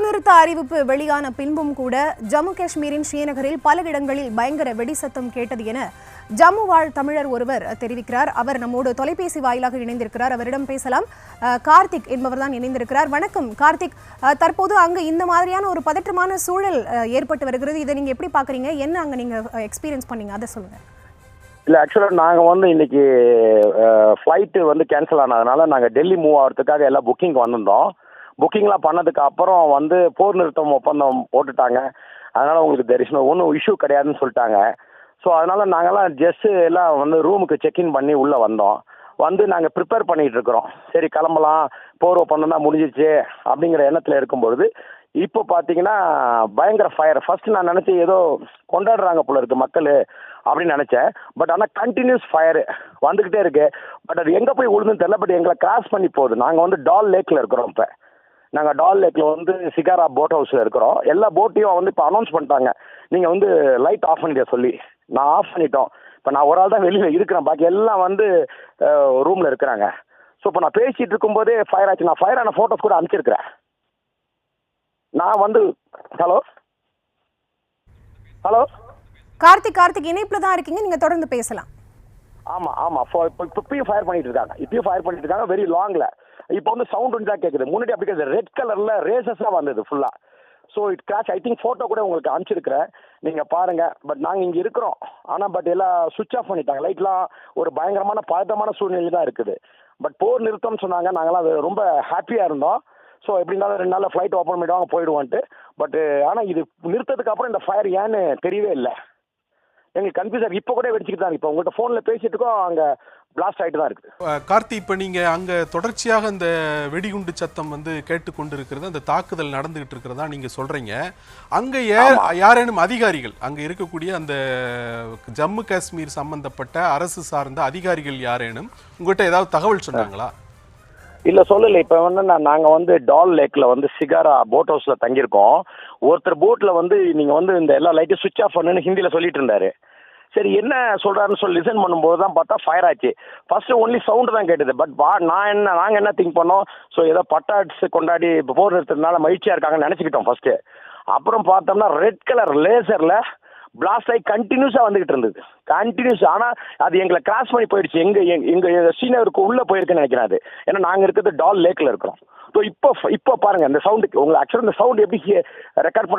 போர்நிறுத்த அறிவிப்பு வெளியான பின்பும் கூட ஜம்மு காஷ்மீரின் ஸ்ரீநகரில் பல இடங்களில் பயங்கர வெடிசத்தம் கேட்டது என ஜம்மு வாழ் தமிழர் ஒருவர் தெரிவிக்கிறார். அவர் நம்மோடு தொலைபேசி வாயிலாக இணைந்திருக்கிறார். அவரிடம் பேசலாம். கார்த்திக் என்பவர் தான் இணைந்திருக்கிறார். வணக்கம் கார்த்திக். தற்போது அங்கு இந்த மாதிரியான ஒரு பதற்றமான சூழல் ஏற்பட்டு வருகிறது. இதை நீங்க எப்படி பாக்குறீங்க என்ன அங்க நீங்க எக்ஸ்பீரியன்ஸ் பண்ணீங்க? அதை சொல்லுங்க. இல்லை ஆக்சுவலாக நாங்கள் வந்து இன்னைக்கு ஃப்ளைட்டு வந்து கேன்சல் ஆனதுனால நாங்கள் டெல்லி மூவ் ஆகிறதுக்காக எல்லாம் புக்கிங் வந்திருந்தோம். புக்கிங்லாம் பண்ணதுக்கு அப்புறம் வந்து போர் நிறுத்தம் ஒப்பந்தம் போட்டுட்டாங்க. அதனால் உங்களுக்கு தரிசனம் ஒன்றும் இஷ்யூ கிடையாதுன்னு சொல்லிட்டாங்க. ஸோ அதனால் நாங்கள்லாம் ஜஸ்ட்டு எல்லாம் வந்து ரூமுக்கு செக்இன் பண்ணி உள்ளே வந்தோம். வந்து நாங்கள் ப்ரிப்பேர் பண்ணிகிட்டு இருக்கிறோம். சரி கிளம்பலாம். போர் ஒப்பந்தம் தான் முடிஞ்சிச்சு அப்படிங்கிற எண்ணத்தில் இருக்கும்பொழுது இப்போ பார்த்தீங்கன்னா பயங்கர ஃபயர் ஃபர்ஸ்ட் நான் நினச்சேன் ஏதோ கொண்டாடுறாங்க போல இருக்கு மக்கள் அப்படின்னு நினச்சேன். பட் ஆனால் கண்டினியூஸ் ஃபயர் வந்துக்கிட்டே இருக்கு. பட் அது எங்கே போய் விழுதுன்னு தெரியல. பட் எங்களை கிராஸ் பண்ணி போகுது. நாங்கள் வந்து டால் லேக்கில் இருக்கிறோம் இப்போ. நாங்கள் டால் லேக்கில் வந்து சிகாரா போட் ஹவுஸில் இருக்கிறோம். எல்லா போட்டையும் வந்து இப்போ அனௌன்ஸ் பண்ணிட்டாங்க. நீங்கள் வந்து லைட் ஆஃப் பண்ணிக்க சொல்லி. நான் ஆஃப் பண்ணிட்டோம். இப்போ நான் ஒரு ஆள் தான் வெளியில் இருக்கிறேன். பாக்கி எல்லாம் வந்து ரூமில் இருக்கிறாங்க. ஸோ இப்போ நான் பேசிகிட்டு இருக்கும்போதே ஃபயர் ஆச்சு. நான் ஃபயர் ஆன ஃபோட்டோஸ் கூட அனுப்பிச்சிருக்கிறேன். நான் வந்து ஹலோ ஹலோ கார்த்திக் கார்த்திக் இணைப்புல தான் இருக்கீங்க. நீங்க தொடர்ந்து பேசலாம். ஆமாம் ஆமாம் இப்போ இப்போ இப்பயும் ஃபயர் பண்ணிட்டு இருக்காங்க. இப்பயும் ஃபயர் பண்ணிட்டு இருக்காங்க. வெரி லாங்கில் இப்போ வந்து சவுண்ட் வந்து தான் கேட்குது முன்னாடி அப்படி ரெட் கலரில் ரேசஸாக வந்தது ஃபுல்லாக so it crash I think photo கூட உங்களுக்கு அனுப்பிச்சிருக்கிறேன். நீங்கள் பாருங்கள் பட் நாங்கள் இங்கே இருக்கிறோம். ஆனால் பட் எல்லாம் சுவிட்ச் ஆஃப் பண்ணிட்டாங்க. லைட்லாம் ஒரு பயங்கரமான பதட்டமான சூழ்நிலை தான் இருக்குது. பட் போர் நிறுத்தம்னு சொன்னாங்க. நாங்களாம் அது ரொம்ப ஹாப்பியாக இருந்தோம். ஸோ எப்படி இருந்தாலும் ரெண்டு நாளில் ஃப்ளைட் ஓப்பன் பண்ணிடுவாங்க போயிடுவான்ட்டு. பட் ஆனால் இது நிறுத்ததுக்கு அப்புறம் இந்த ஃபயர் ஏன்னு தெரியவே இல்லை. எங்களுக்கு கன்ஃபியூஸ் இப்போ கூட வெடிச்சிட்டு தான் இப்போ உங்கள்கிட்ட ஃபோனில் பேசிட்டு இருக்கோம் அங்கே பிளாஸ்ட் ஆகிட்டு தான் இருக்குது கார்த்தி இப்போ நீங்கள் அங்கே தொடர்ச்சியாக இந்த வெடிகுண்டு சத்தம் வந்து கேட்டுக்கொண்டு இருக்கிறது அந்த தாக்குதல் நடந்துகிட்டு இருக்கிறதா நீங்கள் சொல்கிறீங்க அங்கே ஏ யாரேனும் அதிகாரிகள் அங்கே இருக்கக்கூடிய அந்த ஜம்மு காஷ்மீர் சம்பந்தப்பட்ட அரசு சார்ந்த அதிகாரிகள் யாரேனும் உங்கள்கிட்ட ஏதாவது தகவல் சொன்னாங்களா? இல்லை சொல்லலை. இப்போ வந்து நான் நாங்கள் வந்து டால் லேக்கில் வந்து சிகாரா போட் ஹவுஸில் தங்கியிருக்கோம். ஒருத்தர் போட்டில் வந்து நீங்கள் வந்து இந்த எல்லா லைட்டும் சுவிட்ச் ஆஃப் பண்ணுன்னு ஹிந்தியில் சொல்லிட்டு இருந்தாரு. சரி என்ன சொல்கிறாருன்னு சொல்லி லிசன் பண்ணும்போது தான் பார்த்தா ஃபயர் ஆச்சு. ஃபர்ஸ்ட் ஒன்லி சவுண்டு தான் கேட்டது. பட் வா நான் என்ன நாங்கள் என்ன திங்க் பண்ணோம்? ஸோ ஏதோ பட்டாட்ஸ் கொண்டாடி போர் நிறுத்ததுனால மகிழ்ச்சியாக இருக்காங்கன்னு நினச்சிக்கிட்டோம் ஃபர்ஸ்ட்டு அப்புறம் பார்த்தோம்னா ரெட் கலர் லேசரில் பிளாஸ்ட் ஆகி கண்டினியூஸாக வந்துகிட்டு இருந்தது. கண்டினியூஸ் ஆனால் அது எங்களை கிராஸ் பண்ணி போயிடுச்சு. எங்க எங்க- எங்க ஸ்ரீநகருக்கு உள்ள போயிருக்குன்னு நினைக்கிறேன் அது. ஏன்னா நாங்கள் இருக்கிறது டால் லேக்கில் இருக்கிறோம். ஸோ இப்போ இப்போ பாருங்க அந்த சவுண்டுக்கு உங்களுக்கு ஆக்சுவலாக இந்த சவுண்ட் எப்படி ரெக்கார்ட் பண்ணுறது